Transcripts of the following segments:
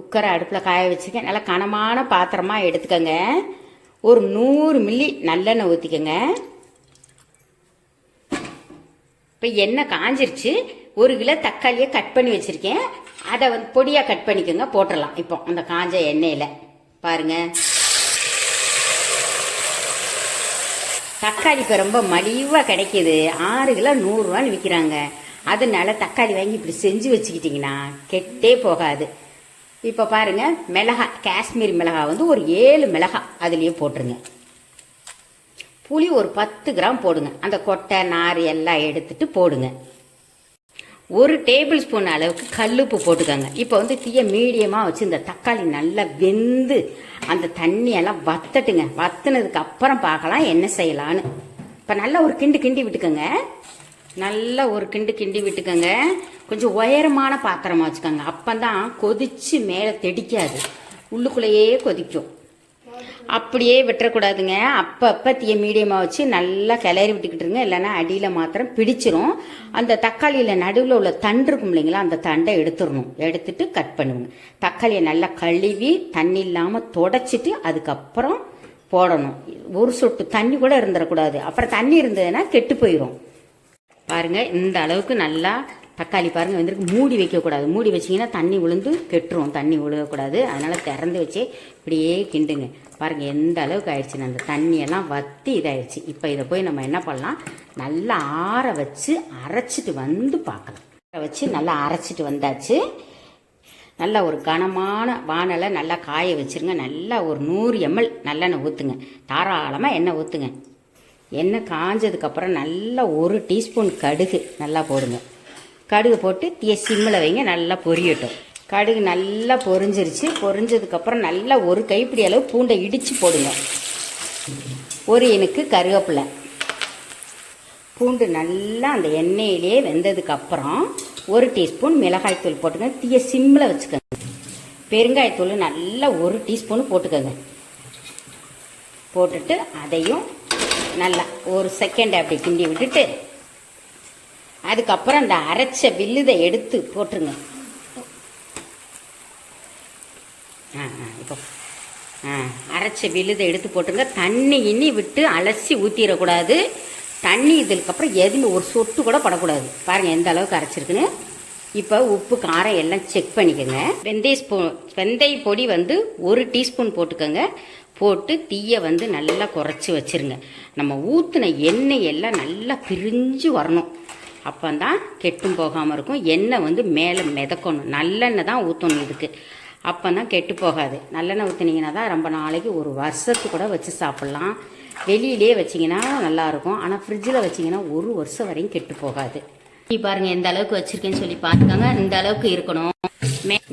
குக்கரை அடுப்பில் காய வச்சுக்க நல்லா கனமான பாத்திரமாக எடுத்துக்கோங்க. ஒரு நூறு மில்லி நல்லெண்ணெய் ஊற்றிக்கோங்க இப்போ எண்ணெய் காஞ்சிருச்சு. ஒரு கிலோ தக்காளியை கட் பண்ணி வச்சுருக்கேன். அதை வந்து பொடியாக கட் பண்ணிக்கோங்க போட்டுடலாம் இப்போ அந்த காஞ்ச எண்ணெயில். பாருங்க. தக்காளி இப்போ ரொம்ப மலிவாக கிடைக்கிது. ஆறு கிலோ நூறுரூவான்னு விற்கிறாங்க அதனால தக்காளி வாங்கி இப்படி செஞ்சு வச்சுக்கிட்டிங்கன்னா கெட்டே போகாது. இப்போ பாருங்க மிளகா காஷ்மீர் மிளகா வந்து ஒரு ஏழு மிளகா அதுலேயே போட்டுருங்க. புளி ஒரு பத்து கிராம் போடுங்க. அந்த கொட்டை நார் எல்லாம் எடுத்துட்டு போடுங்க. ஒரு டேபிள் ஸ்பூன் அளவுக்கு கல்லுப்பு போட்டுக்கோங்க. இப்போ வந்து தீய மீடியமாக வச்சு இந்த தக்காளி நல்லா வெந்து அந்த தண்ணியெல்லாம் வத்தட்டுங்க. வத்துனதுக்கு அப்புறம் பார்க்கலாம் என்ன செய்யலான்னு இப்போ நல்லா ஒரு கிண்டு கிண்டி விட்டுக்கோங்க. நல்லா ஒரு கிண்டு கிண்டி விட்டுக்கோங்க. கொஞ்சம் உயரமான பாத்திரமாக வச்சுக்கோங்க. அப்போ தான் கொதித்து மேலே தெடிக்காது. உள்ளுக்குள்ளேயே கொதிக்கும். அப்படியே விட்டுறக்கூடாதுங்க. அப்பப்போ தீய மீடியமாக வச்சு நல்லா கிளறி விட்டுக்கிட்டுருங்க இல்லைன்னா அடியில் மாத்திரம் பிடிச்சிரும். அந்த தக்காளியில் நடுவில் உள்ள தண்டு இருக்கும் இல்லைங்களா அந்த தண்டை எடுத்துடணும். எடுத்துட்டு கட் பண்ணுவோங்க தக்காளியை நல்லா கழுவி தண்ணி இல்லாமல் தொடச்சிட்டு அதுக்கப்புறம் போடணும். ஒரு சொட்டு தண்ணி கூட இருந்துடக்கூடாது அப்புறம் தண்ணி இருந்ததுன்னா கெட்டு போயிடும் பாருங்கள் இந்த அளவுக்கு நல்லா தக்காளி பாருங்கள் வந்துருக்கு. மூடி வைக்கக்கூடாது. மூடி வச்சிங்கன்னா தண்ணி விழுந்து கெட்டுரும். தண்ணி விழுகக்கூடாது அதனால் திறந்து வச்சு இப்படியே கிண்டுங்க. பாருங்கள் எந்த அளவுக்கு ஆயிடுச்சு. அந்த தண்ணியெல்லாம் வற்றி இதாயிடுச்சு. இப்போ இதை போய் நம்ம என்ன பண்ணலாம்? நல்லா ஆற வச்சு அரைச்சிட்டு வந்து பார்க்கலாம். ஆற வச்சு நல்லா அரைச்சிட்டு வந்தாச்சு. நல்லா ஒரு கனமான வானலை நல்லா காய வச்சுருங்க. நல்லா ஒரு நூறு எம்எல் நல்லெண்ணெய் ஊற்றுங்க தாராளமாக எண்ணெய் ஊற்றுங்க எண்ணெய் காஞ்சதுக்கப்புறம் நல்லா ஒரு டீஸ்பூன் கடுகு நல்லா போடுங்க. கடுகு போட்டு தீய சிம்மில் வைங்க நல்லா பொரியட்டும். கடுகு நல்லா பொரிஞ்சிருச்சு. பொரிஞ்சதுக்கப்புறம் நல்லா ஒரு கைப்பிடி அளவு பூண்டை இடித்து போடுங்க. ஒரு எனக்கு கருவேப்பிலை. பூண்டு நல்லா அந்த எண்ணெயிலே வெந்ததுக்கப்புறம் ஒரு டீஸ்பூன் மிளகாய்த்தூள் போட்டுங்க. தீய சிம்மில் வச்சுக்கோங்க. பெருங்காயத்தூள் நல்லா ஒரு டீஸ்பூன் போட்டுக்கோங்க. போட்டுட்டு அதையும் நல்லா ஒரு செகண்ட் அப்படி கிண்டி விட்டுட்டு அதுக்கப்புறம் அந்த அரைச்ச வில்லுதை எடுத்து போட்டுருங்க. ஆ ஆ இப்போ ஆ அரைச்ச விழுதை எடுத்து போட்டுருங்க. தண்ணி இனி விட்டு அலசி ஊற்றிடக்கூடாது தண்ணி இதுக்கப்புறம் எதுவுமே ஒரு சொட்டு கூட படக்கூடாது. பாருங்கள் எந்த அளவுக்கு அரைச்சிருக்குன்னு. இப்போ உப்பு காரம் எல்லாம் செக் பண்ணிக்கோங்க. வெந்தய ஸ்பூன் வெந்தய பொடி வந்து ஒரு டீஸ்பூன் போட்டுக்கோங்க. போட்டு தீயை வந்து நல்லா குறைச்சி வச்சிருங்க. நம்ம ஊற்றின எண்ணெய் எல்லாம் நல்லா பிரிஞ்சு வரணும். அப்போ தான் கெட்டும் போகாமல் இருக்கும். எண்ணெய் வந்து மேலே மிதக்கணும். நல்லெண்ணெய் தான் ஊற்றணும் இதுக்கு. அப்போ தான் கெட்டு போகாது. நல்லெண்ணெய் ஊற்றுனீங்கன்னா தான் ரொம்ப நாளைக்கு ஒரு வருஷத்துக்கு கூட வச்சு சாப்பிட்லாம். வெளியிலே வச்சிங்கன்னா நல்லாயிருக்கும் ஆனால் ஃப்ரிட்ஜில் வச்சிங்கன்னா ஒரு வருஷம் வரையும் கெட்டு போகாது. நீ பாருங்கள் எந்த அளவுக்கு வச்சிருக்கேன்னு சொல்லி பார்த்துக்கோங்க. இந்த அளவுக்கு இருக்கணும்.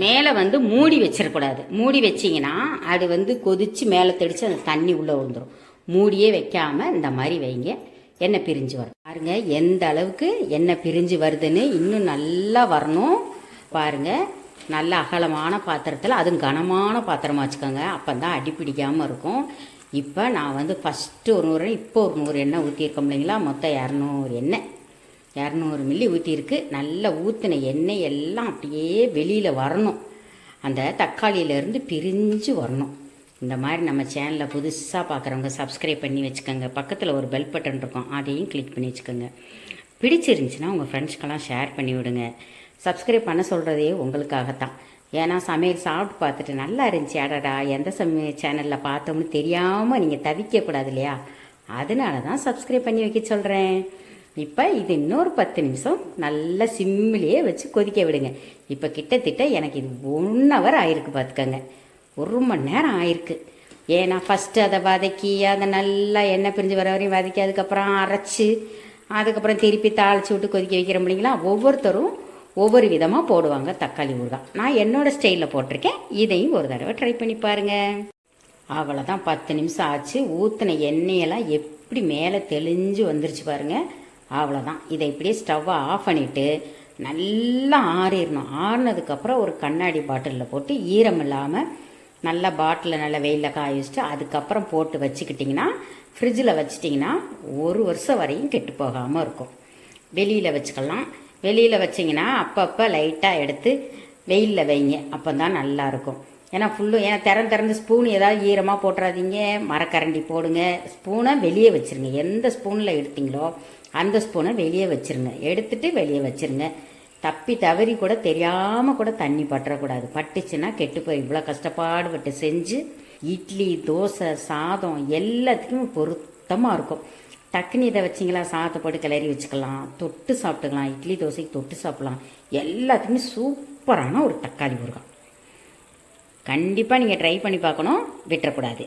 மேலே வந்து மூடி வச்சிடக்கூடாது மூடி வச்சிங்கன்னா அது வந்து கொதிச்சு மேலே தெளித்து அந்த தண்ணி உள்ளே விழுந்துடும் மூடியே வைக்காம இந்த மாதிரி வைங்க. எண்ணெய் பிரிஞ்சு வரும். பாருங்க எந்த அளவுக்கு எண்ணெய் பிரிஞ்சு வருதுன்னு இன்னும் நல்லா வரணும். பாருங்க நல்ல அகலமான பாத்திரத்தில் அதுவும் கனமான பாத்திரமா வச்சுக்கோங்க. அப்போ தான் அடி பிடிக்காமல் இருக்கும். இப்போ நான் வந்து ஃபஸ்ட்டு ஒரு நூறு இப்போ ஒரு நூறு எண்ணெய் ஊற்றிருக்கோம் இல்லைங்களா? மொத்தம் இரநூறு எண்ணெய். இரநூறு மில்லி ஊற்றிருக்கு நல்லா ஊற்றின எண்ணெய் எல்லாம் அப்படியே வெளியில் வரணும். அந்த தக்காளியிலேருந்து பிரிஞ்சு வரணும். இந்த மாதிரி நம்ம சேனலில் புதுசாக பார்க்குறவங்க சப்ஸ்கிரைப் பண்ணி வச்சுக்கோங்க. பக்கத்தில் ஒரு பெல் பட்டன் இருக்கும். அதையும் கிளிக் பண்ணி வச்சுக்கோங்க. பிடிச்சிருந்துச்சுன்னா உங்கள் ஃப்ரெண்ட்ஸ்க்கெல்லாம் ஷேர் பண்ணி விடுங்க. சப்ஸ்கிரைப் பண்ண சொல்கிறதே உங்களுக்காகத்தான். ஏன்னா சமையல் சாப்பிட்டு பார்த்துட்டு நல்லா இருந்துச்சு. அடடா எந்த சமையல் சேனலில் பார்த்தோம்னு தெரியாமல் நீங்கள் தவிக்கக்கூடாது இல்லையா? அதனால தான் சப்ஸ்கிரைப் பண்ணி வைக்க சொல்கிறேன் இப்போ இது இன்னொரு பத்து நிமிஷம் நல்லா சிம்மிலேயே வச்சு கொதிக்க விடுங்க. இப்போ கிட்டத்தட்ட எனக்கு இது ஒன் ஹவர் ஆயிருக்கு பார்த்துக்கோங்க ஒரு மணி நேரம் ஆயிருக்கு. ஏன்னா ஃபஸ்ட்டு அதை வதக்கி அதை நல்லா எண்ணெய் பிரிஞ்சு வர வரையும் வதக்கி அதுக்கப்புறம் அரைச்சி அதுக்கப்புறம் திருப்பி தாளிச்சு விட்டு கொதிக்க வைக்கிறோம் இல்லைங்களா? ஒவ்வொருத்தரும் ஒவ்வொரு விதமாக போடுவாங்க தக்காளி ஊறுகாய். நான் என்னோடய ஸ்டைலில் போட்டிருக்கேன். இதையும் ஒரு தடவை ட்ரை பண்ணி பாருங்கள் அவ்வளோதான் பத்து நிமிஷம் ஆச்சு. ஊற்றின எண்ணெயெல்லாம் எப்படி மேலே தெளிஞ்சு வந்துருச்சு பாருங்கள் அவ்வளோதான் இதை இப்படியே ஸ்டவ்வை ஆஃப் பண்ணிவிட்டு நல்லா ஆறிடணும் ஆறினதுக்கப்புறம் ஒரு கண்ணாடி பாட்டிலில் போட்டு ஈரம் இல்லாமல் நல்லா பாட்டிலில் நல்லா வெயிலில் காய வச்சுட்டு அதுக்கப்புறம் போட்டு வச்சுக்கிட்டிங்கன்னா ஃப்ரிட்ஜில் வச்சிட்டிங்கன்னா ஒரு வருஷம் வரையும் கெட்டு போகாமல் இருக்கும். வெளியில் வச்சுக்கலாம். வெளியில் வச்சிங்கன்னா அப்பப்போ லைட்டாக எடுத்து வெயிலில் வைங்க. அப்போ தான் நல்லாயிருக்கும் ஏன்னா ஃபுல்லும் ஏன்னா திறந்து திறந்து ஸ்பூன் ஏதாவது ஈரமாக போட்டுறாதீங்க. மரக்கரண்டி போடுங்க. ஸ்பூனை வெளியே வச்சுருங்க. எந்த ஸ்பூனில் எடுத்தீங்களோ அந்த ஸ்பூனை வெளியே வச்சுருங்க. எடுத்துட்டு வெளியே வச்சுருங்க. தப்பி தவறி கூட தெரியாமல் கூட தண்ணி பற்றக்கூடாது. பட்டுச்சுன்னா கெட்டு போய் இவ்வளோ கஷ்டப்பாடுபட்டு செஞ்சு இட்லி தோசை சாதம் எல்லாத்துக்குமே பொருத்தமாக இருக்கும். டக்குன்னு இதை வச்சிங்களா? சாதத்தை போட்டு கிளறி வச்சுக்கலாம். தொட்டு சாப்பிட்டுக்கலாம். இட்லி தோசைக்கு தொட்டு சாப்பிடலாம். எல்லாத்துக்குமே சூப்பரான ஒரு தக்காளி ஊறுகாய் கண்டிப்பாக நீங்கள் ட்ரை பண்ணி பார்க்கணும். விட்டுறக்கூடாது.